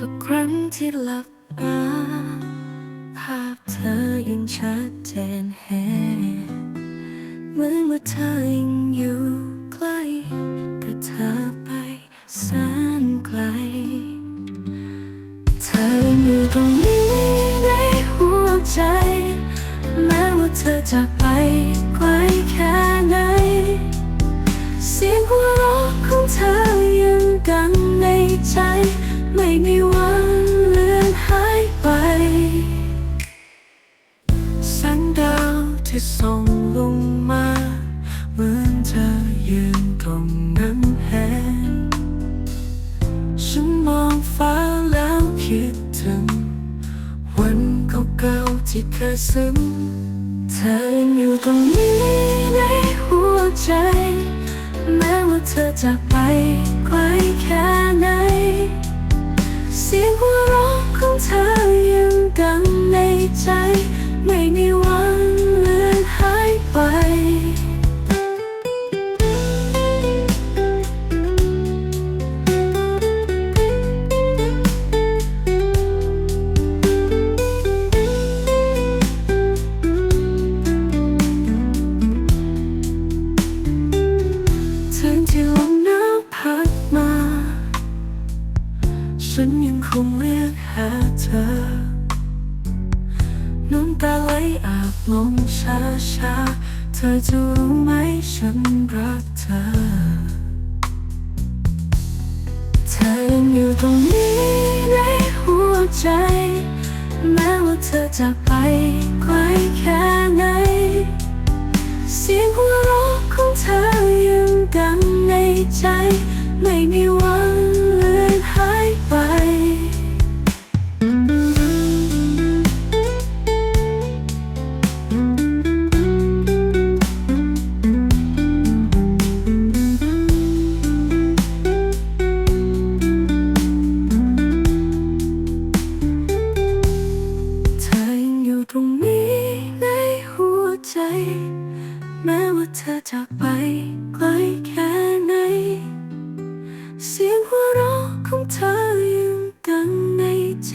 ทุกครั้งที่หลับตาภาพเธอยังชัดเจนเห็นเมื่อนว่าเธอยังอยู่ใกล้แต่เธอไปแสนไกล เธออยู่ตรงนี้ในหัวใจ แม้ว่าเธอจะไปไกลแค่ไหน เสียงหัวเราะของเธอยังดังในใจ ไม่มีวันเลือนหายไปแสงดาวที่ส่องลงมา เหมือนเธอยืนตรงนั้นเห็นฉันมองฟ้าแล้วคิดถึง วันเก่าๆที่เคยซึ้งเธอยังอยู่ตรงนี้ในหัวใจ แม้ว่าเธอจะไปไกล ของเธอยังดังในใจ ไม่มีวันเลือน นยังคงเรียกหาเธอ น้ำตาไหลอาบลงช้าช้าเธอจะรู้ไหมฉันรักเธอ เธอยังอยู่ตรงนี้ในหัวใจ แม้ว่าเธอจะไปไกลแค่ไหน เสียงหัวเราะของเธอยังดังในใจ ไม่มีวั แม้ว่าเธอจากไปไกลแค่ไหน เสียงหัวเราะของเธอยังดังในใจ